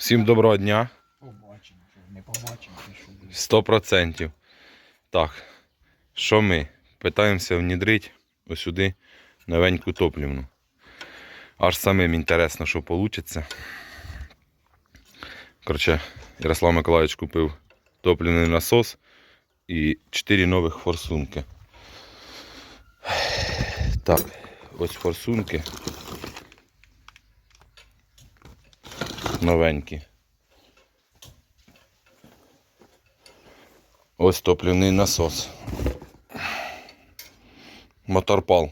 Всім доброго дня. Побачимо, не побачимо, то що буде. 100%. Так, що ми? Питаємося внідрити ось сюди новеньку топлівну. Аж самим інтересно, що вийде. Коротше, Ярослав Миколаївич купив топлівний насос і 4 нових форсунки. Так, ось форсунки. Новенькі. Ось топливний насос. Моторпал.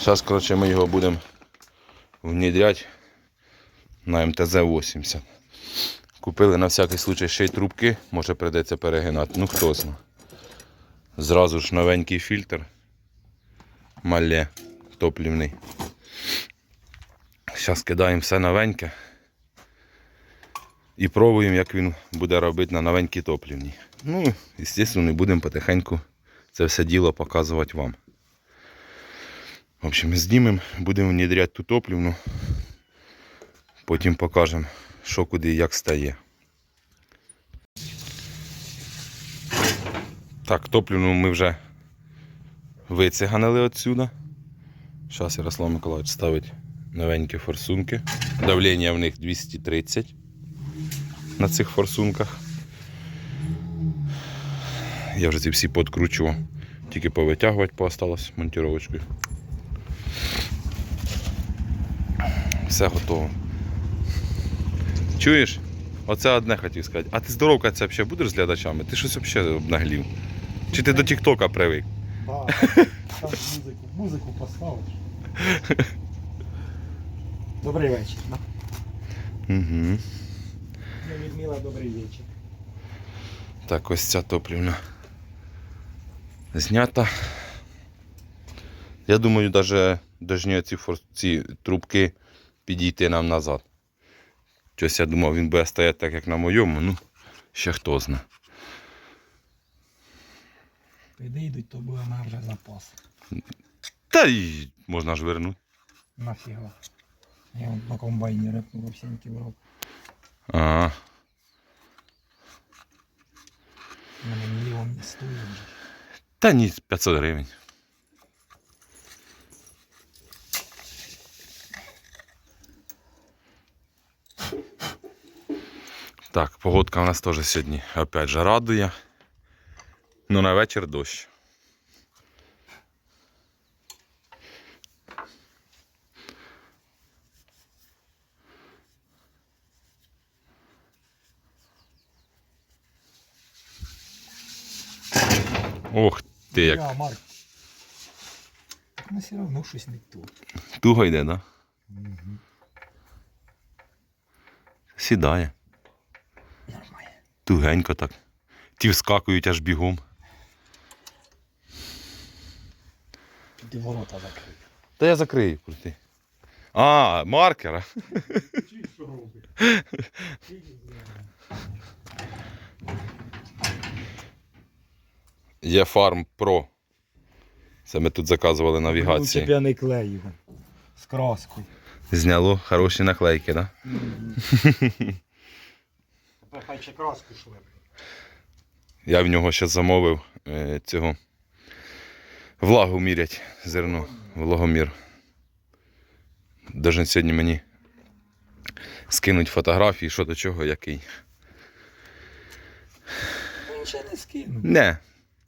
Зараз, коротше, ми його будемо внедряти на МТЗ-80. Купили на всякий случай ще й трубки, може прийдеться перегинати. Ну хто знає. Зразу ж новенький фільтр. Мале топлівний. Зараз кидаємо все новеньке. І пробуємо, як він буде робити на новенькій топлівній. Ну, звісно, не будемо потихеньку це все діло показувати вам. В общем, знімемо, будемо внедряти ту топлівну. Потім покажемо, що куди і як стає. Так, топлівну ми вже вициганили отсюда. Зараз Ярослав Миколаївич ставить новенькі форсунки. Давлення в них 230 на цих форсунках. Я вже ці всі подкручував. Тільки повитягувати поосталось монтировочкою. Все готово. Чуєш? Оце одне хотів сказати. А ти здоровка це взагалі будеш з глядачами? Ти щось взагалі обнаглів. Чи ти до Тіктока привик? Там музику, музику поставиш. Добрий вечір. Угу. Я відміла добрий вечір. Так, ось ця топлівна знята. Я думаю, навіть дожні ці, ці трубки підійти нам назад. Щось я думав, він буде стояти так, як на моєму, ну, ще хто зна. Підійдуть, то буде нам вже запас. Та й можна ж вернути. Нафіга. Я на комбайні репнув всіньки брав. А, У мене мільйон не стоїть та ні, 500 гривень. Так, погодка у нас теж сьогодні опять же радує. Ну на вечір дощ. Ох ти як Я, Марк. Ну все одно щось не то. туго йде, да? Сідає. Нормально. Тугенько так. Ті вскакують аж бігом. Ти ворота закрив. Та я закрию крути. А, маркера. Чи що робить? Є Farm Pro. Це ми тут заказували навігації. я не клеїв. З краскою. Зняло хороші наклейки, так? Тепер хай ще краску шле. Я в нього ще замовив е, цього. Влагу мірять зерно. Влагомір. Должен сьогодні мені скинуть фотографії, що до чого, який. Він ще не скинув. Не,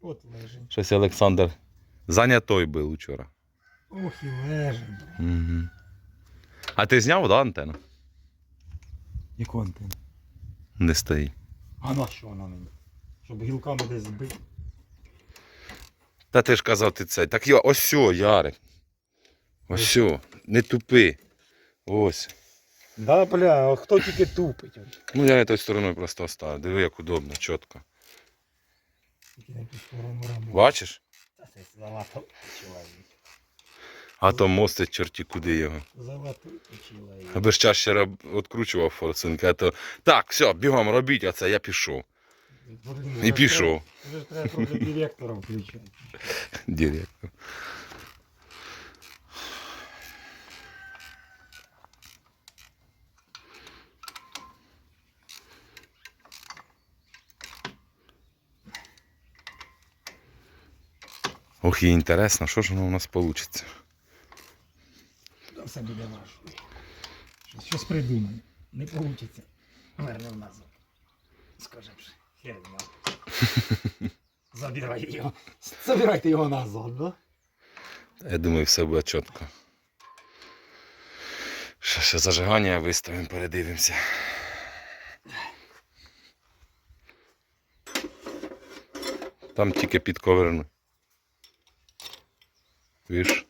От лежить. щось Олександр зайнятой був вчора. Ох і лежить. Угу. А ти зняв, да, антенну? Яку антенну? Не стоїть. А на що вона мені? Щоб гілками десь збити. Та ти ж казав ти це. Так я ось сьо, Ярик. Ось сьо. Не тупи. Ось. Да, бля, а хто тільки тупить? Ну я тою стороною просто оставив. Диви, як удобно, чітко. Тільки на ту сторону раму. Бачиш? Це залатав чоловік. А то мостить чорті куди його. Залатав чоловік. Аби ж чаще відкручував форсунки, а то. Так, все, бігом робіть, а це я пішов. І пішов. Вже треба директором включати. Директор. Ох, і інтересно, що ж воно у нас вийде. Все буде важко. Щось, щось придумаємо. Не вийде. Вернемо назад. Скажем же, хер знає. Забирай його. Забирайте його назад, да? Я думаю, все буде чітко. Ще, ще зажигання виставимо, передивимося. Там тільки підковерну. Віж.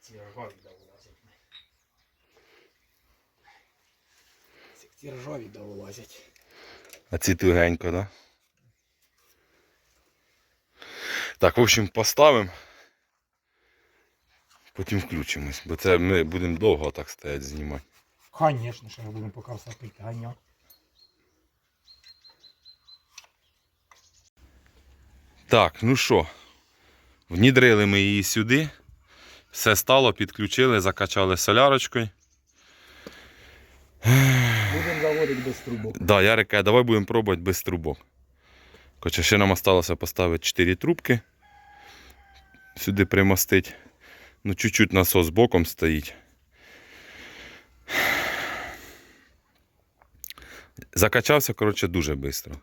Ці ржаві да вилазять. Ці ржаві да вилазять. А ці тугенько, да? Так, в общем, поставимо. Потім включимось, бо це ми будемо довго так стоять знімати. Конечно, що ми будемо поки все підганяти. Так, ну що, внідрили ми її сюди. Все стало, підключили, закачали солярочкою. Будемо заводити без трубок. Да, Ярик каже, давай будемо пробувати без трубок. Хоча ще нам залишилося поставити 4 трубки. Сюди примостити. Ну, чуть-чуть насос боком стоїть. Закачався, коротше, дуже швидко.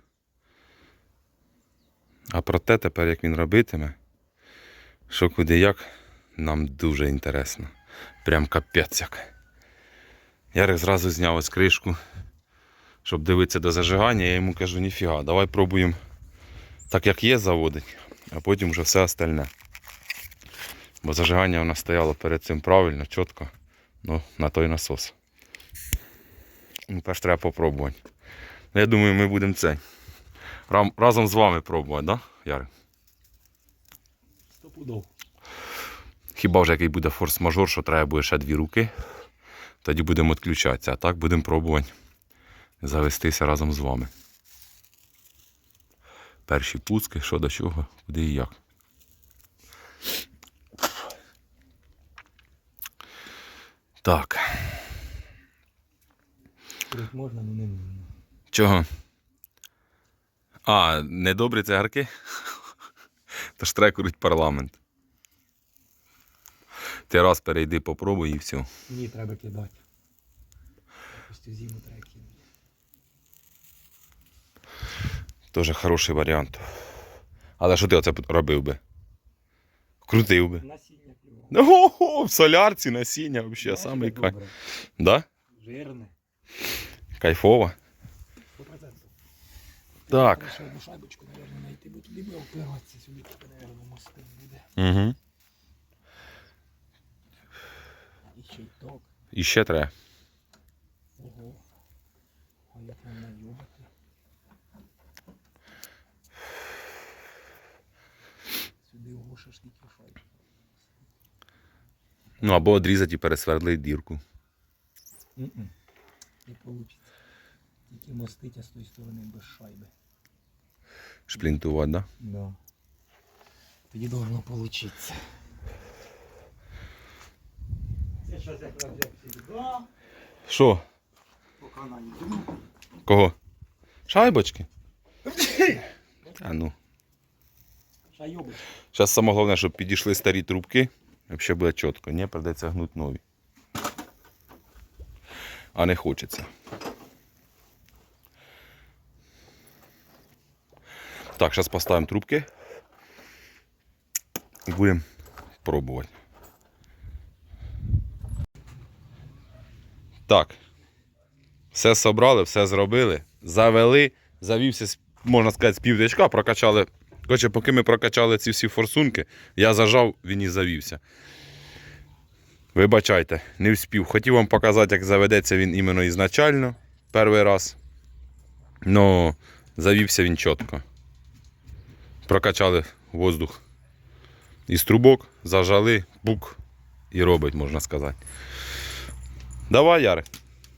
А про те тепер, як він робитиме, що куди як, нам дуже інтересно. Прям капець як. Ярик зразу зняв ось кришку щоб дивитися до зажигання, я йому кажу, ніфіга, давай пробуємо так, як є, заводить, а потім вже все остальне. Бо зажигання нас стояло перед цим правильно, чітко, ну, на той насос. Ну, перш треба попробувати. Ну, Я думаю, ми будемо цей. рам- Разом з вами пробувати, да, Ярик? Стопудов. Хіба вже який буде форс-мажор, що треба буде ще дві руки, тоді будемо відключатися, а так будемо пробувати завестися разом з вами. Перші пуски, що до чого, куди і як. Так, Курить можна, але не можна. чого? А, недобрі цигарки? Тож треба курити парламент. Ти раз перейди, попробуй і все. Ні, треба кидати. Цю зиму треба кидати. Теж хороший варіант. Але що ти оце робив би? Крутив би. Насіння півого. Ого, в солярці насіння взагалі самий кайф. Добре. Да? Жирне. Кайфово. 100%. Так. Треба ще одну шайбочку, мабуть, знайти, бо туди буде впиратися, сюди тільки, мабуть, мости буде. Угу. І ще й ток. І ще треба. Ого. А як нам найобати? Сюди ого, ще ж скільки шайб. Ну або одрізати і пересвердлити дірку. Не вийде. Тільки мостить, а з тої сторони без шайби. Шплінтувати, да? Да. Тоді должно получиться. Це щось якраз як завжди. Що? Поки найду. Кого? Шайбочки? А ну. Шайобич. Зараз саме головне, щоб підійшли старі трубки. Взагалі буде чітко. Не придеться гнути нові. А не хочеться. Так, зараз поставимо трубки. І будемо пробувати. Так. Все собрали, все зробили, завели, завівся, можна сказати, з півдечка, прокачали. Коротше, поки ми прокачали ці всі форсунки, я зажав, він і завівся. Вибачайте, не вспів. Хотів вам показати, як заведеться він іменно ізначально, перший раз. Ну, завівся він чітко. Прокачали воздух із трубок, зажали, бук і робить, можна сказати. Давай, Ярик,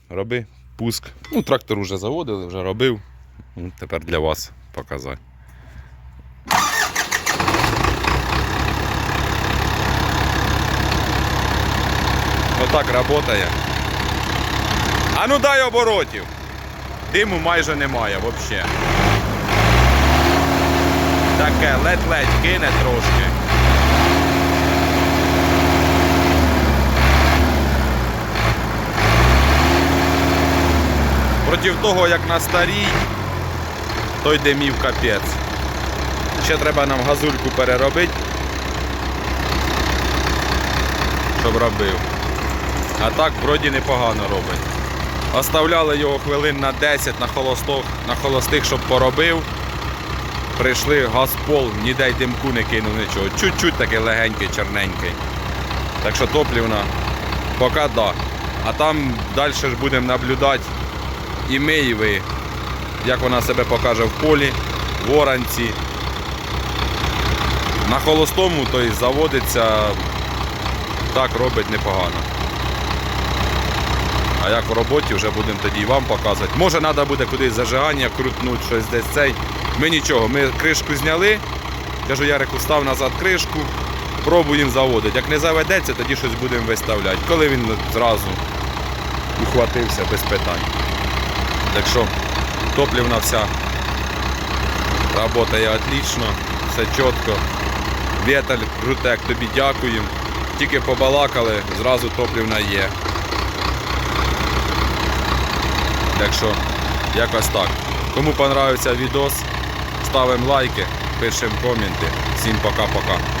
роби пуск. Ну, трактор вже заводили, вже робив. Ну, Тепер для вас показати. Отак працює. А ну дай оборотів. Диму майже немає взагалі. Таке ледь-ледь кине трошки. Проти того, як на старій, той димів капець. Ще треба нам газульку переробити, щоб робив. А так вроді непогано робить. Оставляли його хвилин на 10 на холостих, на холостих щоб поробив. Прийшли газпол, ніде й димку не кинув нічого. Чуть-чуть такий легенький, чорненький. Так що топлівна, поки да. А там далі ж будемо наблюдати і ми, і ви, як вона себе покаже в полі, в оранці. На холостому той заводиться, так робить непогано. А як в роботі вже будемо тоді і вам показувати. Може треба буде кудись зажигання крутнути, щось десь цей. Ми нічого, ми кришку зняли. Кажу, Ярику став назад кришку, пробуємо заводити. Як не заведеться, тоді щось будемо виставляти. Коли він зразу ухватився без питань. Так що топлівна вся працює отлично, все чітко. Віталь, Крутек, тобі дякуємо. Тільки побалакали, зразу топлівна є. Так що, якось так. Кому понравився відос, ставимо лайки, пишемо коменти. Всім пока-пока.